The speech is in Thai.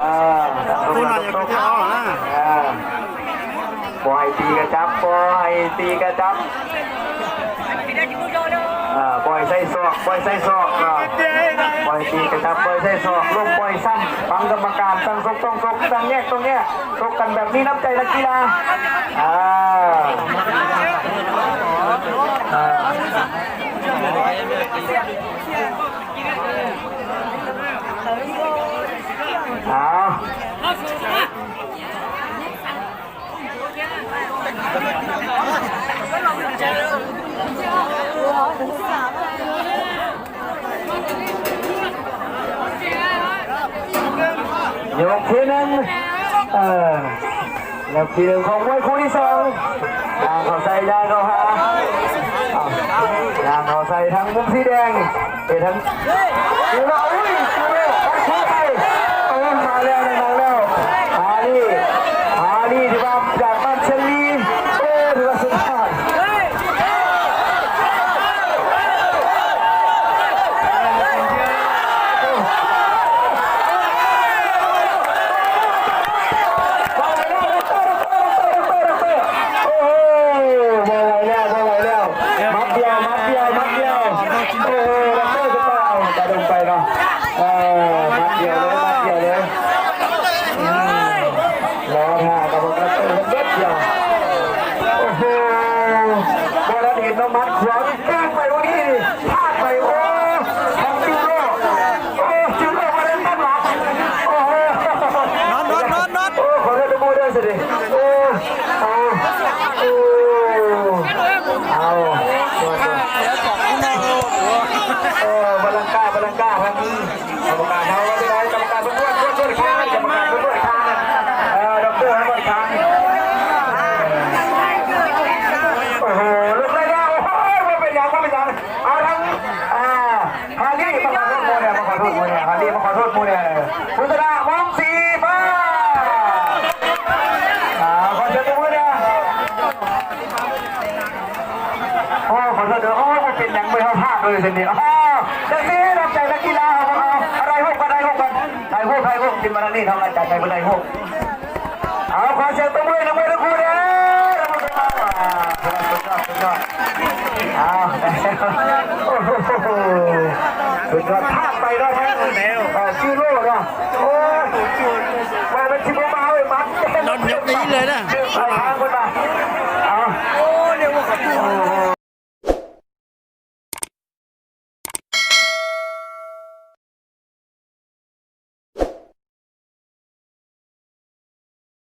อ่าคุณหน่อยอย่าไปเที่ยวนะอ่าปล่อยตีกระจับปล่อยตีกระจับอ่าปล่อยใส่ซอกปล่อยใส่ซอกอ่ปล่อยตีกระจับปล่อยใส่ซอกลงปล่อยสั้นฟังกรรมการตั้งซกต้องซกตั้งแยกตรงแยกซกกันแบบนี้น้ำใจนักกีฬาอ่าอ่าเอา ยกทีหนึงเออแล้วทีหนึ่งของมวยคู่ที่สองยางเขาใส่ยางเขาหาเอายางเขาใส่ทั้งมุมสีแดงไปทั้งดูแลอุ้ยดูแลมันคู่ไปโอ้ยมาแล้วมาแล้วฮาลี่ฮาลี่ที่ว่าจากบ้านเชลีโอ้ถือว่าสุดยอด โอ้โหมาไหวแล้วมาไหวแล้ว มัดเดียวมัดเดียวมัดเดียว โอ้โหแล้วก็จะไปเอาตาดงไปเนาะเออมัดเดียวเลยมัดเดียวเลยอืมรอท่ากำลังกระตุ้นเด็ดเดียว โอ้โหบอลเห็นน้องมัด ขวาแกล้งไปวันนี้พลาดไปโอ้ทำจิโร่โอ้จิโร่มาเล่นตั้งหลักโอ้โหนอนนอนนอนนอนโอ้ขอโทษทุกคนด้วสิดิโอ้เอาโอ้เอาตัวตัวโอ้บาลังกาบาลังกาครับกรรมการเขาว่าที่ไหนกรรมการเป็นด้วยด้วยด้วยข้างกรรมการเป็นด้วยข้างเออด็อกเตอร์ให้ด้วยข้างโอ้โหลุกเลยนะโอ้โหมันเป็นอย่างมันเป็นอย่างเอาทั้งอ่าฮารี่มาขอโทษโมเนี่ยมาขอโทษโมเนี่ยฮารี่มาขอโทษโมเนี่ยพุทธะมองสีฟ้า อ่าขอเชิญทุกคนนะโอ้ขอโทษเด้อโอ้มันเป็น อย่างไม่เข้าภาคเลยสิเนี่ยอ๋อด็กนี่รับใจนักกีฬาของเราอะไรพวกกันอะไรพวกกันไทยพวกไทยพวกกินมาแล้วนี่ทำอะไรจัดใจเป็นไรพวกเอาขอเชิญตัวมือนะมือทุกคนนะสุดยอดสุดยอดอ้าโอ้โหสุดยอดภาคไปแล้วทั้งชื่อโลกอะโอ้ยมาเป็นชิบะมาเว้ยมัดนอนยกนี้เลยนะ